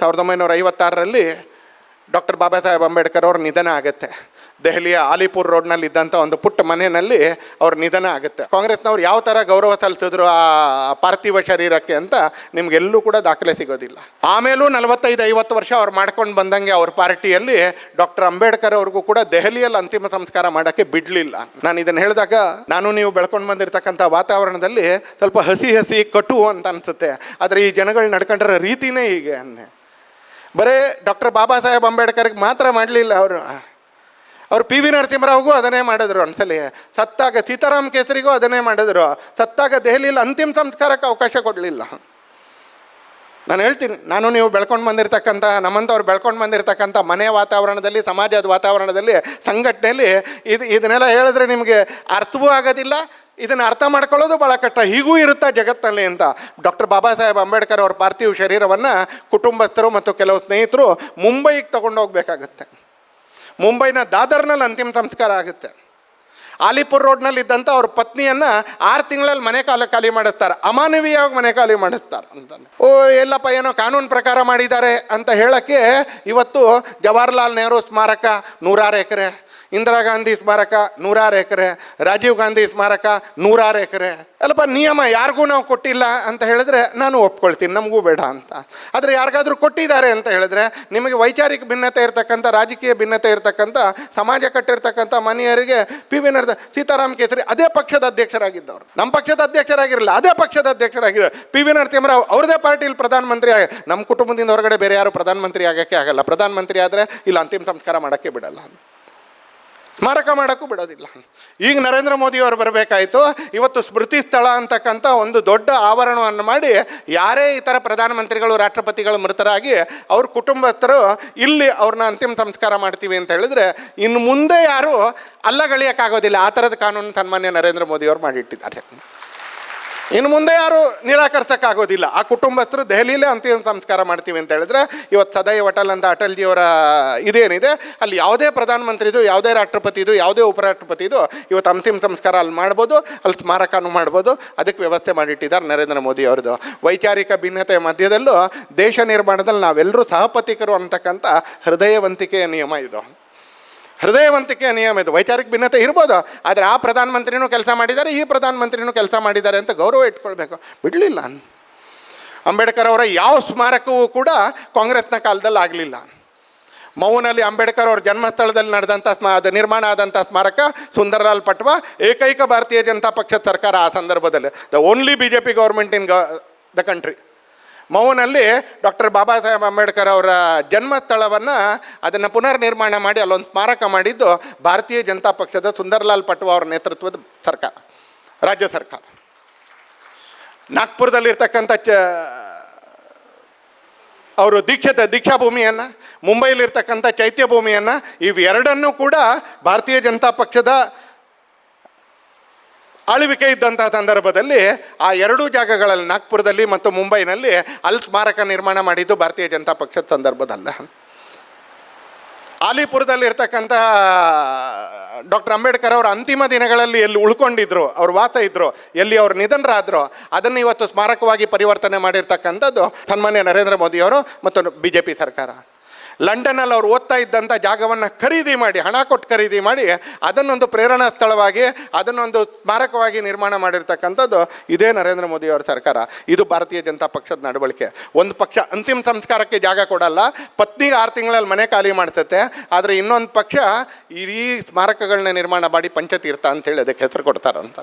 ಸಾವಿರದ ಒಂಬೈನೂರ ಐವತ್ತಾರರಲ್ಲಿ ಡಾಕ್ಟರ್ ಬಾಬಾ ಸಾಹೇಬ್ ಅಂಬೇಡ್ಕರ್ ಅವ್ರ ನಿಧನ ಆಗುತ್ತೆ. ದೆಹಲಿಯ ಆಲಿಪುರ್ ರೋಡ್ನಲ್ಲಿ ಇದ್ದಂಥ ಒಂದು ಪುಟ್ಟ ಮನೆಯಲ್ಲಿ ಅವ್ರ ನಿಧನ ಆಗುತ್ತೆ. ಕಾಂಗ್ರೆಸ್ನವ್ರು ಯಾವ ಥರ ಗೌರವ ಸಲ್ಲಿಸಿದ್ರು ಆ ಪಾರ್ಥಿವ ಶರೀರಕ್ಕೆ ಅಂತ ನಿಮಗೆಲ್ಲೂ ಕೂಡ ದಾಖಲೆ ಸಿಗೋದಿಲ್ಲ. ಆಮೇಲೂ ನಲವತ್ತೈದು ಐವತ್ತು ವರ್ಷ ಅವ್ರು ಮಾಡ್ಕೊಂಡು ಬಂದಂಗೆ ಅವ್ರ ಪಾರ್ಟಿಯಲ್ಲಿ ಡಾಕ್ಟರ್ ಅಂಬೇಡ್ಕರ್ ಅವ್ರಿಗೂ ಕೂಡ ದೆಹಲಿಯಲ್ಲಿ ಅಂತಿಮ ಸಂಸ್ಕಾರ ಮಾಡೋಕ್ಕೆ ಬಿಡಲಿಲ್ಲ. ನಾನು ಇದನ್ನು ಹೇಳಿದಾಗ ನಾನು ನೀವು ಬೆಳ್ಕೊಂಡು ಬಂದಿರತಕ್ಕಂಥ ವಾತಾವರಣದಲ್ಲಿ ಸ್ವಲ್ಪ ಹಸಿ ಹಸಿ ಕಟು ಅಂತ ಅನಿಸುತ್ತೆ. ಆದರೆ ಈ ಜನಗಳು ನಡ್ಕೊಂಡಿರೋ ರೀತಿನೇ ಹೀಗೆ ಅನ್ನೆ. ಬರೇ ಡಾಕ್ಟರ್ ಬಾಬಾ ಸಾಹೇಬ್ ಅಂಬೇಡ್ಕರ್ಗೆ ಮಾತ್ರ ಮಾಡಲಿಲ್ಲ ಅವರು. ಅವ್ರು ಪಿ ವಿ ನರಸಿಂಹರಾವ್ಗೂ ಅದನ್ನೇ ಮಾಡಿದ್ರು ಅನ್ಸಲಿ ಸತ್ತಾಗ ಸೀತಾರಾಮ್ ಕೇಸರಿಗೂ ಅದನ್ನೇ ಮಾಡಿದ್ರು. ಸತ್ತಾಗ ದೆಹಲಿಯಲ್ಲಿ ಅಂತಿಮ ಸಂಸ್ಕಾರಕ್ಕೆ ಅವಕಾಶ ಕೊಡಲಿಲ್ಲ. ನಾನು ಹೇಳ್ತೀನಿ, ನಾನು ನೀವು ಬೆಳ್ಕೊಂಡು ಬಂದಿರತಕ್ಕಂಥ, ನಮ್ಮಂಥವ್ರು ಬೆಳ್ಕೊಂಡು ಬಂದಿರತಕ್ಕಂಥ ಮನೆ ವಾತಾವರಣದಲ್ಲಿ, ಸಮಾಜದ ವಾತಾವರಣದಲ್ಲಿ, ಸಂಘಟನೆಯಲ್ಲಿ ಇದು, ಇದನ್ನೆಲ್ಲ ಹೇಳಿದ್ರೆ ನಿಮಗೆ ಅರ್ಥವೂ ಆಗೋದಿಲ್ಲ ಇದನ್ನು ಅರ್ಥ ಮಾಡ್ಕೊಳ್ಳೋದು ಭಾಳ ಕಷ್ಟ. ಹೀಗೂ ಇರುತ್ತಾ ಜಗತ್ತಲ್ಲಿ ಅಂತ ಡಾಕ್ಟರ್ ಬಾಬಾ ಸಾಹೇಬ್ ಅಂಬೇಡ್ಕರ್ ಅವ್ರ ಪಾರ್ಥಿವ ಶರೀರವನ್ನು ಕುಟುಂಬಸ್ಥರು ಮತ್ತು ಕೆಲವು ಸ್ನೇಹಿತರು ಮುಂಬೈಗೆ ತಗೊಂಡು ಹೋಗ್ಬೇಕಾಗತ್ತೆ. ಮುಂಬೈನ ದಾದರ್ನಲ್ಲಿ ಅಂತಿಮ ಸಂಸ್ಕಾರ ಆಗುತ್ತೆ. ಆಲಿಪುರ್ ರೋಡ್ನಲ್ಲಿ ಇದ್ದಂಥ ಅವ್ರ ಪತ್ನಿಯನ್ನು ಆರು ತಿಂಗಳಲ್ಲಿ ಮನೆ ಕಾಲ ಖಾಲಿ ಮಾಡಿಸ್ತಾರೆ. ಅಮಾನವೀಯವಾಗಿ ಮನೆ ಖಾಲಿ ಮಾಡಿಸ್ತಾರೆ ಅಂತ ಓ, ಎಲ್ಲಪ್ಪ, ಏನೋ ಕಾನೂನು ಪ್ರಕಾರ ಮಾಡಿದ್ದಾರೆ ಅಂತ ಹೇಳೋಕ್ಕೆ ಇವತ್ತು ಜವಾಹರ್ಲಾಲ್ ನೆಹರು ಸ್ಮಾರಕ ನೂರಾರು ಎಕರೆ ಇಂದಿರಾ ಗಾಂಧಿ ಸ್ಮಾರಕ ನೂರಾರು ಎಕರೆ, ರಾಜೀವ್ ಗಾಂಧಿ ಸ್ಮಾರಕ ನೂರಾರು ಎಕರೆ. ಅಲ್ಲಪ್ಪ, ನಿಯಮ ಯಾರಿಗೂ ನಾವು ಕೊಟ್ಟಿಲ್ಲ ಅಂತ ಹೇಳಿದ್ರೆ ನಾನು ಒಪ್ಕೊಳ್ತೀನಿ, ನಮಗೂ ಬೇಡ ಅಂತ. ಆದರೆ ಯಾರಿಗಾದರೂ ಕೊಟ್ಟಿದ್ದಾರೆ ಅಂತ ಹೇಳಿದ್ರೆ ನಿಮಗೆ ವೈಚಾರಿಕ ಭಿನ್ನತೆ ಇರತಕ್ಕಂಥ, ರಾಜಕೀಯ ಭಿನ್ನತೆ ಇರತಕ್ಕಂಥ, ಸಮಾಜ ಕಟ್ಟಿರ್ತಕ್ಕಂಥ ಮನೆಯವರಿಗೆ ಪಿ ವಿ ನರ್ದ ಸೀತಾರಾಮ್ ಕೇಸರಿ ಅದೇ ಪಕ್ಷದ ಅಧ್ಯಕ್ಷರಾಗಿದ್ದವರು. ನಮ್ಮ ಪಕ್ಷದ ಅಧ್ಯಕ್ಷರಾಗಿರಲಿಲ್ಲ, ಅದೇ ಪಕ್ಷದ ಅಧ್ಯಕ್ಷರಾಗಿದ್ದಾರೆ ಪಿ ವಿ ನರಸಿಂಹರಾವ್ ಅವ್ರದೇ ಪಾರ್ಟಿಲಿ ಪ್ರಧಾನಮಂತ್ರಿ ಆಗ ನಮ್ಮ ಕುಟುಂಬದಿಂದ ಹೊರಗಡೆ ಬೇರೆ ಯಾರು ಪ್ರಧಾನಮಂತ್ರಿ ಆಗೋಕ್ಕೆ ಆಗಲ್ಲ. ಪ್ರಧಾನಮಂತ್ರಿ ಆದರೆ ಇಲ್ಲ, ಅಂತಿಮ ಸಂಸ್ಕಾರ ಮಾಡೋಕ್ಕೆ ಬಿಡಲ್ಲ. ಸ್ಮಾರಕ ಮಾಡೋಕ್ಕೂ ಬಿಡೋದಿಲ್ಲ. ಈಗ ನರೇಂದ್ರ ಮೋದಿಯವರು ಬರಬೇಕಾಯಿತು, ಇವತ್ತು ಸ್ಮೃತಿ ಸ್ಥಳ ಅಂತಕ್ಕಂಥ ಒಂದು ದೊಡ್ಡ ಆವರಣವನ್ನು ಮಾಡಿ ಯಾರೇ ಇತರ ಪ್ರಧಾನಮಂತ್ರಿಗಳು, ರಾಷ್ಟ್ರಪತಿಗಳು ಮೃತರಾಗಿ ಅವ್ರ ಕುಟುಂಬಸ್ಥರು ಇಲ್ಲಿ ಅವ್ರನ್ನ ಅಂತಿಮ ಸಂಸ್ಕಾರ ಮಾಡ್ತೀವಿ ಅಂತ ಹೇಳಿದ್ರೆ ಇನ್ನು ಮುಂದೆ ಯಾರೂ ಅಲ್ಲಗಳಿಯಕ್ಕಾಗೋದಿಲ್ಲ. ಆ ಥರದ ಕಾನೂನು ಸನ್ಮಾನ್ಯ ನರೇಂದ್ರ ಮೋದಿಯವರು ಮಾಡಿಟ್ಟಿದ್ದಾರೆ. ಇನ್ನು ಮುಂದೆ ಯಾರು ನಿರಾಕರಿಸೋಕ್ಕಾಗೋದಿಲ್ಲ ಆ ಕುಟುಂಬಸ್ಥರು ದೆಹಲಿಯಲ್ಲೇ ಅಂತಿಮ ಸಂಸ್ಕಾರ ಮಾಡ್ತೀವಿ ಅಂತ ಹೇಳಿದ್ರೆ, ಇವತ್ತು ಸದೈವ್ ಅಟಲ್ ಅಂತ ಅಟಲ್ಜಿಯವರ ಇದೇನಿದೆ, ಅಲ್ಲಿ ಯಾವುದೇ ಪ್ರಧಾನಮಂತ್ರಿದು, ಯಾವುದೇ ರಾಷ್ಟ್ರಪತಿದು, ಯಾವುದೇ ಉಪರಾಷ್ಟ್ರಪತಿದು ಇವತ್ತು ಅಂತಿಮ ಸಂಸ್ಕಾರ ಅಲ್ಲಿ ಮಾಡ್ಬೋದು, ಅಲ್ಲಿ ಸ್ಮಾರಕನೂ ಮಾಡ್ಬೋದು, ಅದಕ್ಕೆ ವ್ಯವಸ್ಥೆ ಮಾಡಿಟ್ಟಿದ್ದಾರೆ ನರೇಂದ್ರ ಮೋದಿ ಅವ್ರದ್ದು. ವೈಚಾರಿಕ ಭಿನ್ನತೆ ಮಧ್ಯದಲ್ಲೂ ದೇಶ ನಿರ್ಮಾಣದಲ್ಲಿ ನಾವೆಲ್ಲರೂ ಸಹಪತಿಕರು ಅಂತಕ್ಕಂಥ ಹೃದಯವಂತಿಕೆಯ ನಿಯಮ ಇದು. ಹೃದಯವಂತಿಕೆಯ ನಿಯಮ ಇದು. ವೈಚಾರಿಕ ಭಿನ್ನತೆ ಇರ್ಬೋದು, ಆದರೆ ಆ ಪ್ರಧಾನಮಂತ್ರಿನೂ ಕೆಲಸ ಮಾಡಿದ್ದಾರೆ, ಈ ಪ್ರಧಾನಮಂತ್ರಿನೂ ಕೆಲಸ ಮಾಡಿದ್ದಾರೆ ಅಂತ ಗೌರವ ಇಟ್ಕೊಳ್ಬೇಕು. ಬಿಡಲಿಲ್ಲ ಅಂಬೇಡ್ಕರ್ ಅವರ ಯಾವ ಸ್ಮಾರಕವೂ ಕೂಡ ಕಾಂಗ್ರೆಸ್ನ ಕಾಲದಲ್ಲಿ ಆಗಲಿಲ್ಲ. ಮೌನಲ್ಲಿ ಅಂಬೇಡ್ಕರ್ ಅವ್ರ ಜನ್ಮಸ್ಥಳದಲ್ಲಿ ನಡೆದಂಥ ಸ್ಮಾ, ಅದು ನಿರ್ಮಾಣ ಆದಂಥ ಸ್ಮಾರಕ ಸುಂದರಲಾಲ್ ಪಟ್ವ, ಏಕೈಕ ಭಾರತೀಯ ಜನತಾ ಪಕ್ಷದ ಸರ್ಕಾರ ಆ ಸಂದರ್ಭದಲ್ಲಿ. The only B J P government in ಗ ದ ಕಂಟ್ರಿ ಮೌನಲ್ಲಿ ಡಾಕ್ಟರ್ ಬಾಬಾ ಸಾಹೇಬ್ ಅಂಬೇಡ್ಕರ್ ಅವರ ಜನ್ಮಸ್ಥಳವನ್ನು ಅದನ್ನು ಪುನರ್ ನಿರ್ಮಾಣ ಮಾಡಿ ಅಲ್ಲೊಂದು ಸ್ಮಾರಕ ಮಾಡಿದ್ದು ಭಾರತೀಯ ಜನತಾ ಪಕ್ಷದ ಸುಂದರ್ಲಾಲ್ ಪಟ್ವ ಅವರ ನೇತೃತ್ವದ ಸರ್ಕಾರ, ರಾಜ್ಯ ಸರ್ಕಾರ. ನಾಗ್ಪುರದಲ್ಲಿರ್ತಕ್ಕಂಥ ಚ, ಅವರು ದೀಕ್ಷಿತ ದೀಕ್ಷಾ ಭೂಮಿಯನ್ನು, ಮುಂಬೈಲಿರ್ತಕ್ಕಂಥ ಚೈತ್ಯ ಭೂಮಿಯನ್ನು, ಇವೆರಡನ್ನೂ ಕೂಡ ಭಾರತೀಯ ಜನತಾ ಪಕ್ಷದ ಆಳ್ವಿಕೆ ಇದ್ದಂಥ ಸಂದರ್ಭದಲ್ಲಿ ಆ ಎರಡೂ ಜಾಗಗಳಲ್ಲಿ ನಾಗ್ಪುರದಲ್ಲಿ ಮತ್ತು ಮುಂಬೈನಲ್ಲಿ ಅಲ್ಲಿ ಸ್ಮಾರಕ ನಿರ್ಮಾಣ ಮಾಡಿದ್ದು ಭಾರತೀಯ ಜನತಾ ಪಕ್ಷದ ಸಂದರ್ಭದಲ್ಲ. ಆಲಿಪುರದಲ್ಲಿ ಇರ್ತಕ್ಕಂಥ ಡಾಕ್ಟರ್ ಅಂಬೇಡ್ಕರ್ ಅವರ ಅಂತಿಮ ದಿನಗಳಲ್ಲಿ ಎಲ್ಲಿ ಉಳ್ಕೊಂಡಿದ್ರು, ಅವ್ರು ವಾಸ ಇದ್ರು, ಎಲ್ಲಿ ಅವ್ರು ನಿಧನರಾದ್ರು, ಅದನ್ನು ಇವತ್ತು ಸ್ಮಾರಕವಾಗಿ ಪರಿವರ್ತನೆ ಮಾಡಿರ್ತಕ್ಕಂಥದ್ದು ಸನ್ಮಾನ್ಯ ನರೇಂದ್ರ ಮೋದಿಯವರು ಮತ್ತು ಬಿ ಜೆ ಪಿ ಸರ್ಕಾರ. ಲಂಡನ್ನಲ್ಲಿ ಅವ್ರು ಓದ್ತಾ ಇದ್ದಂಥ ಜಾಗವನ್ನು ಖರೀದಿ ಮಾಡಿ, ಹಣ ಕೊಟ್ಟು ಖರೀದಿ ಮಾಡಿ ಅದನ್ನೊಂದು ಪ್ರೇರಣಾ ಸ್ಥಳವಾಗಿ, ಅದನ್ನೊಂದು ಸ್ಮಾರಕವಾಗಿ ನಿರ್ಮಾಣ ಮಾಡಿರ್ತಕ್ಕಂಥದ್ದು ಇದೇ ನರೇಂದ್ರ ಮೋದಿ ಅವರ ಸರ್ಕಾರ. ಇದು ಭಾರತೀಯ ಜನತಾ ಪಕ್ಷದ ನಡವಳಿಕೆ. ಒಂದು ಪಕ್ಷ ಅಂತಿಮ ಸಂಸ್ಕಾರಕ್ಕೆ ಜಾಗ ಕೊಡಲ್ಲ ಪತ್ನಿಗೆ ಆರು ತಿಂಗಳಲ್ಲಿ ಮನೆ ಖಾಲಿ ಮಾಡ್ತತೆ, ಆದರೆ ಇನ್ನೊಂದು ಪಕ್ಷ ಇಡೀ ಸ್ಮಾರಕಗಳನ್ನ ನಿರ್ಮಾಣ ಮಾಡಿ ಪಂಚತೀರ್ಥ ಅಂತೇಳಿ ಅದಕ್ಕೆ ಹೆಸರು ಕೊಡ್ತಾರಂತ.